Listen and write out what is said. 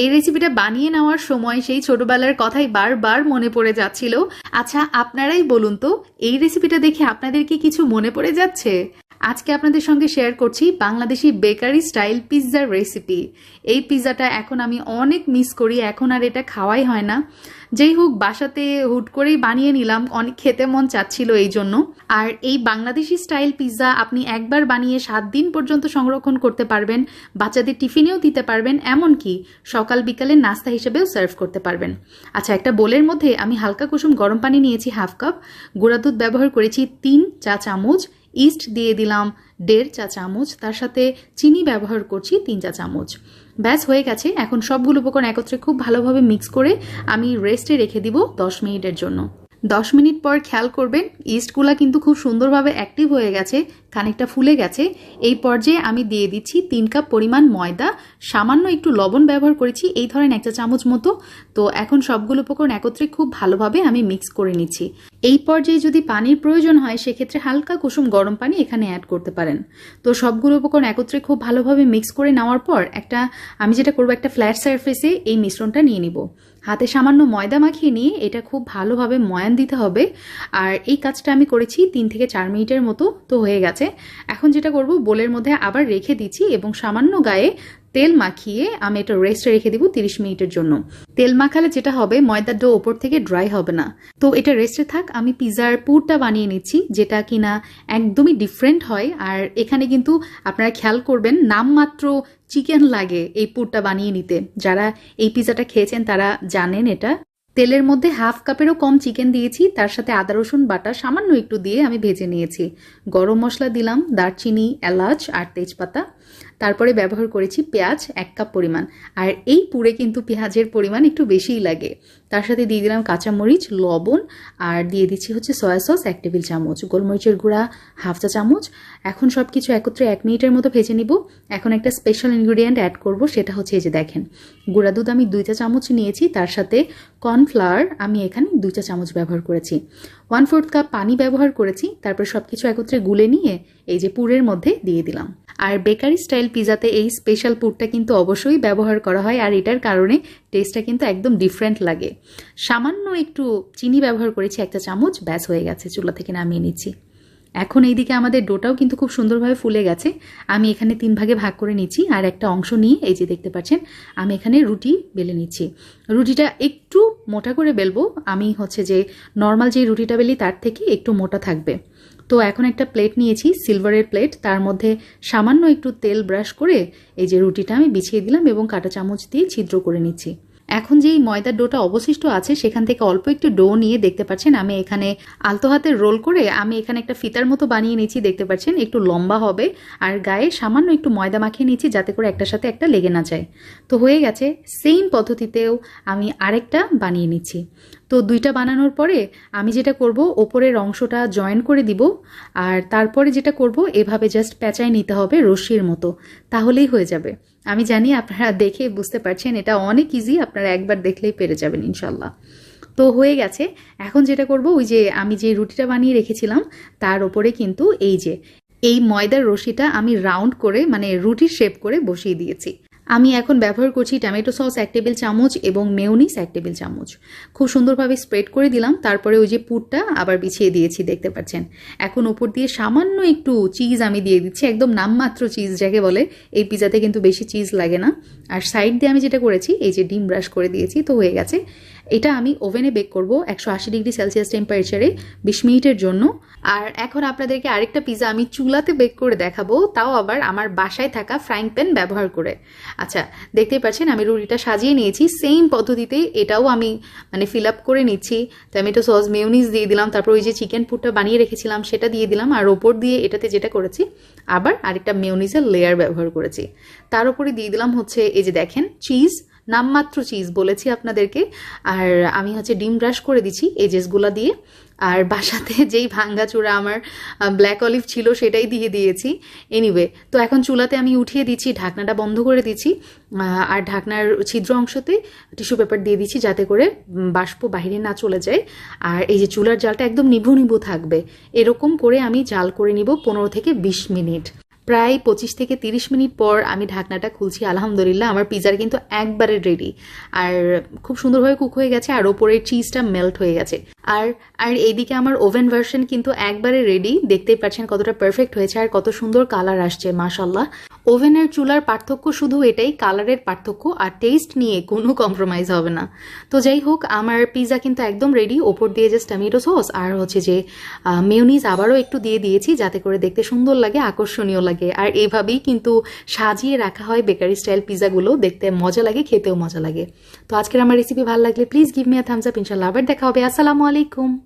এই রেসিপিটা বানিয়ে নেওয়ার সময় সেই ছোটবেলার কথাই বারবার মনে পড়ে যাচ্ছিল। আচ্ছা আপনারাই বলুন তো, এই রেসিপিটা দেখে আপনাদের কি কিছু মনে পড়ে যাচ্ছে? আজকে আপনাদের সঙ্গে শেয়ার করছি বাংলাদেশি বেকারি স্টাইল পিৎজার রেসিপি এই পিৎজাটা এখন আমি অনেক মিস করি, এখন আর এটা খাওয়াই হয় না। যেই হোক, বাসাতে হুট করেই বানিয়ে নিলাম, অনেক খেতে মন চাচ্ছিল এই জন্য। আর এই বাংলাদেশি স্টাইল পিৎজা আপনি একবার বানিয়ে সাত দিন পর্যন্ত সংরক্ষণ করতে পারবেন, বাচ্চাদের টিফিনেও দিতে পারবেন, এমনকি সকাল বিকালে নাস্তা হিসেবেও সার্ভ করতে পারবেন। আচ্ছা একটা বোলের মধ্যে আমি হালকা কুসুম গরম পানি নিয়েছি হাফ কাপ গুঁড়া দুধ ব্যবহার করেছি তিন চা চামচ ইস্ট দিয়ে দিলাম দেড় চা চামচ, তার সাথে চিনি ব্যবহার করছি তিন চা চামচ। ব্যাস, হয়ে গেছে। এখন সবগুলো উপকরণ একত্রে খুব ভালোভাবে মিক্স করে আমি রেস্টে রেখে দিব দশ মিনিটের জন্য। দশ মিনিট পর খেয়াল করবেন, ইস্টগুলা কিন্তু খুব সুন্দরভাবে অ্যাক্টিভ হয়ে গেছে, খানিকটা ফুলে গেছে। এই পর্যায়ে আমি দিয়ে দিচ্ছি তিন কাপ পরিমাণ ময়দা, সামান্য একটু লবণ ব্যবহার করেছি, এই ধরেন একটা চামচ মতো। তো এখন সবগুলো উপকরণ একত্রে খুব ভালোভাবে আমি মিক্স করে নিচ্ছি। এই পর্যায়ে যদি পানির প্রয়োজন হয়, সেক্ষেত্রে হালকা কুসুম গরম পানি এখানে অ্যাড করতে পারেন। তো সবগুলো উপকরণ একত্রে খুব ভালোভাবে মিক্স করে নেওয়ার পর একটা, আমি যেটা করব একটা ফ্ল্যাট সারফেসে এই মিশ্রণটা নিয়ে নিব। হাতে সামান্য ময়দা মাখিয়ে নিয়ে এটা খুব ভালোভাবে ময়ান দিতে হবে। আর এই কাজটা আমি করেছি তিন থেকে চার মিনিটের মতো, তো হয়ে গেছে। এখন যেটা করব, বোলের মধ্যে আবার রেখে দিচ্ছি এবং সামান্য গায়ে তেল মাখিয়ে আমি এটা রেস্টে রেখে দিব তিরিশ মিনিটের জন্য। তেল মাখালে যেটা হবে, ময়দার ডো ওপর থেকে ড্রাই হবে না। তো এটা রেস্টে থাক, আমি পিজার পুরটা বানিয়ে নিচ্ছি, যেটা কিনা একদমই ডিফারেন্ট হয়। আর এখানে কিন্তু আপনারা খেয়াল করবেন নামমাত্র চিকেন লাগে এই পুরটা বানিয়ে নিতে। যারা এই পিজাটা খেয়েছেন, তারা জানেন এটা। তেলের মধ্যে হাফ কাপেরও কম চিকেন দিয়েছি, তার সাথে আদা, রসুন, বাটা সামান্য একটু দিয়ে আমি ভেজে নিয়েছি। গরম মশলা দিলাম, দারচিনি, এলাচ আর তেজপাতা। তারপরে ব্যবহার করেছি পেঁয়াজ এক কাপ পরিমাণ। আর এই পুরে কিন্তু পেঁয়াজের পরিমাণ একটু বেশিই লাগে। তার সাথে দিয়ে দিলাম কাঁচামরিচ, লবণ, আর দিয়ে দিচ্ছি হচ্ছে সয়া সস এক টেবিল চামচ, গোলমরিচের গুঁড়া হাফ চা চামচ। এখন সব কিছু একত্রে এক মিনিটের মতো ভেজে নিব। এখন একটা স্পেশাল ইনগ্রিডিয়েন্ট অ্যাড করব, সেটা হচ্ছে এই যে দেখেন, গুঁড়া দুধ আমি দুই চা চামচ নিয়েছি, তার সাথে কর্নফ্লাওয়ার আমি এখানে দুই চা চামচ ব্যবহার করেছি। ওয়ান ফোর্থ কাপ পানি ব্যবহার করেছি, তারপর সব কিছু একত্রে গুলে নিয়ে এই যে পুরের মধ্যে দিয়ে দিলাম। আর বেকারি স্টাইল পিজাতে এই স্পেশাল পুরটা কিন্তু অবশ্যই ব্যবহার করা হয় আর এটার কারণে টেস্টটা কিন্তু একদম ডিফারেন্ট লাগে। সামান্য একটু চিনি ব্যবহার করেছি, একটা চামচ, ব্যাস হয়ে গেছে, চুলা থেকে নামিয়ে নিচ্ছি। এখন এইদিকে আমাদের ডোটাও কিন্তু খুব সুন্দরভাবে ফুলে গেছে। আমি এখানে তিন ভাগে ভাগ করে নিচ্ছি আর একটা অংশ নিয়ে এই যে দেখতে পাচ্ছেন, আমি এখানে রুটি বেলে নিচ্ছি। রুটিটা একটু মোটা করে বেলবো, আমি হচ্ছে যে নর্মাল যে রুটিটা বেলি তার থেকে একটু মোটা থাকবে। তো এখন একটা প্লেট নিয়েছি, সিলভারের প্লেট, তার মধ্যে সামান্য একটু তেল ব্রাশ করে এই যে রুটিটা আমি বিছিয়ে দিলাম এবং কাঁটা চামচ দিয়ে ছিদ্র করে নিচ্ছি। এখন যেই ময়দার ডোটা অবশিষ্ট আছে, সেখান থেকে অল্প একটু ডো নিয়ে দেখতে পাচ্ছেন। আমি এখানে আলতো হাতে রোল করে আমি এখানে একটা ফিতার মতো বানিয়ে নিচ্ছি, দেখতে পাচ্ছেন? একটু লম্বা হবে আর গায়ে সামান্য একটু ময়দা মাখিয়ে নিয়েছি যাতে করে একটার সাথে একটা লেগে না যায়। তো হয়ে গেছে সেম পদ্ধতিতেও আমি আরেকটা বানিয়ে নিচ্ছি। তো দুইটা বানানোর পরে আমি যেটা করব, ওপরের অংশটা জয়েন করে দিব, আর তারপরে যেটা করব, এভাবে জাস্ট প্যাঁচায় নিতে হবে রশ্মির মতো, তাহলেই হয়ে যাবে। আমি জানি আপনারা দেখে বুঝতে পারছেন, এটা অনেক ইজি আপনারা একবার দেখলেই পেরে যাবেন ইনশাল্লাহ তো হয়ে গেছে, এখন যেটা করব, ওই যে আমি যে রুটিটা বানিয়ে রেখেছিলাম, তার ওপরে কিন্তু এই যে, এই ময়দার রশিটা আমি রাউন্ড করে মানে রুটির শেপ করে বসিয়ে দিয়েছি। আমি এখন ব্যবহার করছি টমেটো সস এক টেবিল চামচ এবং মেয়নিস এক টেবিল চামচ। খুব সুন্দরভাবে স্প্রেড করে দিলাম, তারপরে ওই যে পুরটা আবার বিছিয়ে দিয়েছি, দেখতে পাচ্ছেন। এখন ওপর দিয়ে সামান্য একটু চিজ আমি দিয়ে দিচ্ছি, একদম নামমাত্র চিজ যাকে বলে, এই পিজাতে কিন্তু বেশি চিজ লাগে না। আর সাইড দিয়ে আমি যেটা করেছি, এই যে ডিম ব্রাশ করে দিয়েছি, তো হয়ে গেছে। এটা আমি ওভেনে বেক করব একশো আশি ডিগ্রি সেলসিয়াস টেম্পারেচারে বিশ মিনিটের জন্য। আর এখন আপনাদেরকে আরেকটা পিজা আমি চুলাতে বেক করে দেখাবো, তাও আবার আমার বাসায় থাকা ফ্রাইং প্যান ব্যবহার করে। আচ্ছা দেখতেই পাচ্ছেন আমি রুটিটা সাজিয়ে নিয়েছি। সেম পদ্ধতিতে এটাও আমি মানে ফিল আপ করে নিচ্ছি। টমেটো সস মেউনিস দিয়ে দিলাম, তারপর ওই যে চিকেন পুরটা বানিয়ে রেখেছিলাম, সেটা দিয়ে দিলাম। আর ওপর দিয়ে এটাতে যেটা করেছি, আবার আরেকটা মেউনিসের লেয়ার ব্যবহার করেছি। তার উপরে দিয়ে দিলাম হচ্ছে, এই যে দেখেন চিজ নামমাত্র চিজ বলেছি আপনাদেরকে। আর আমি হচ্ছে ডিম ব্রাশ করে দিচ্ছি এজেসগুলো দিয়ে। আর বাসাতে যেই ভাঙ্গা চূড়া আমার ব্ল্যাক অলিভ ছিল সেটাই দিয়ে দিয়েছি। এনিওয়ে তো এখন চুলাতে আমি উঠিয়ে দিচ্ছি, ঢাকনাটা বন্ধ করে দিচ্ছি। আর ঢাকনার ছিদ্র অংশতে টিস্যু পেপার দিয়ে দিচ্ছি যাতে করে বাষ্প বাইরে না চলে যায়। আর এই যে চুলার জালটা একদম নিভু নিভু থাকবে, এরকম করে আমি জাল করে নিব পনেরো থেকে বিশ মিনিট। প্রায় পঁচিশ থেকে তিরিশ মিনিট পর আমি ঢাকনাটা খুলছি, আলহামদুলিল্লাহ আমার পিজার কিন্তু একবারে রেডি আর খুব সুন্দরভাবে কুক হয়ে গেছে আর ওপরের চিজটা মেল্ট হয়ে গেছে। আর আর এইদিকে আমার ওভেন ভার্সন কিন্তু একবারে রেডি দেখতেই পাচ্ছেন কতটা পারফেক্ট হয়েছে আর কত সুন্দর কালার আসছে মাশাল্লাহ ওভেনের চুলার পার্থক্য শুধু এটাই কালারের পার্থক্য আর টেস্ট নিয়ে কোনো কম্প্রোমাইজ হবে না। তো যাই হোক, আমার পিৎজা কিন্তু একদম রেডি ওপর দিয়ে জাস্ট টমেটো সস আর হচ্ছে যে মেয়নিজ আবারও একটু দিয়ে দিয়েছি যাতে করে দেখতে সুন্দর লাগে, আকর্ষণীয় লাগে। আর এভাবেই কিন্তু সাজিয়ে রাখা হয় বেকারি স্টাইল পিৎজাগুলো দেখতে মজা লাগে, খেতেও মজা লাগে। তো আজকের আমার রেসিপি ভালো লাগলে please give me a thumbs up ইনশাল্লাহ আবার দেখা হবে। আসসালামু আলাইকুম। alaikum.